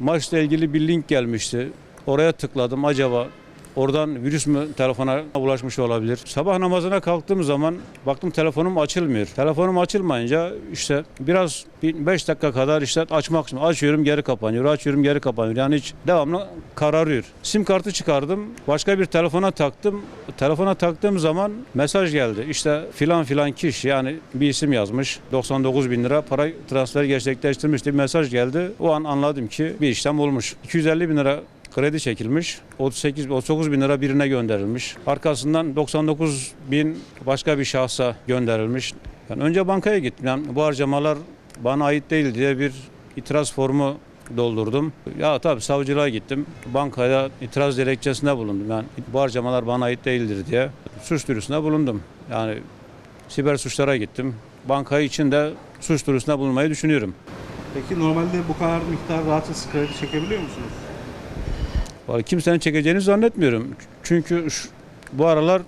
maçla ilgili bir link gelmişti. Oraya tıkladım acaba oradan virüs mü telefona ulaşmış olabilir. Sabah namazına kalktığım zaman baktım telefonum açılmıyor. Telefonum açılmayınca işte biraz 5 dakika kadar işte açmak için açıyorum geri kapanıyor. Açıyorum geri kapanıyor. Yani hiç devamlı kararıyor. Sim kartı çıkardım. Başka bir telefona taktım. Telefona taktığım zaman mesaj geldi. İşte filan filan kişi yani bir isim yazmış. 99 bin lira para transferi gerçekleştirmiş diye bir mesaj geldi. O an anladım ki bir işlem olmuş. 250 bin lira kredi çekilmiş. 38 39 bin lira birine gönderilmiş. Arkasından 99 bin başka bir şahsa gönderilmiş. Yani önce bankaya gittim. Yani bu harcamalar bana ait değil diye bir itiraz formu doldurdum. Ya tabii savcılığa gittim. Bankaya itiraz dilekçesinde bulundum. Yani bu harcamalar bana ait değildir diye suç duyurusunda bulundum. Yani siber suçlara gittim. Bankayı için de suç duyurusunda bulunmayı düşünüyorum. Peki normalde bu kadar miktar rahatça siz kredi çekebiliyor musunuz? Vallahi kimsenin çekeceğini zannetmiyorum. Çünkü şu- bu aralar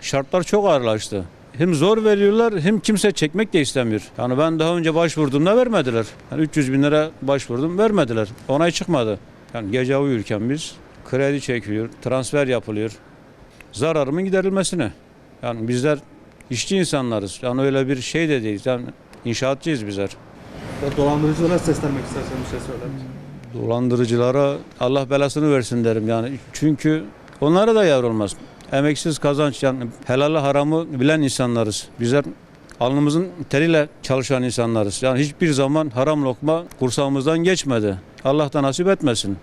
şartlar çok ağırlaştı. Hem zor veriyorlar hem kimse çekmek de istemiyor. Yani ben daha önce başvurduğumda vermediler. Yani 300 bin lira başvurdum vermediler. Onay çıkmadı. Yani gece uyurken biz kredi çekiliyor, transfer yapılıyor. Zararımın giderilmesine. Yani bizler işçi insanlarız. Yani öyle bir şey de değiliz. Yani inşaatçıyız bizler. Dolandırıcılara seslenmek istersen bir şey söyler misin? Dolandırıcılara Allah belasını versin derim yani. Çünkü onlara da yar olmaz. Emeksiz kazanç yani helalı haramı bilen insanlarız. Bizler alnımızın teriyle çalışan insanlarız. Yani hiçbir zaman haram lokma kursağımızdan geçmedi. Allah da nasip etmesin.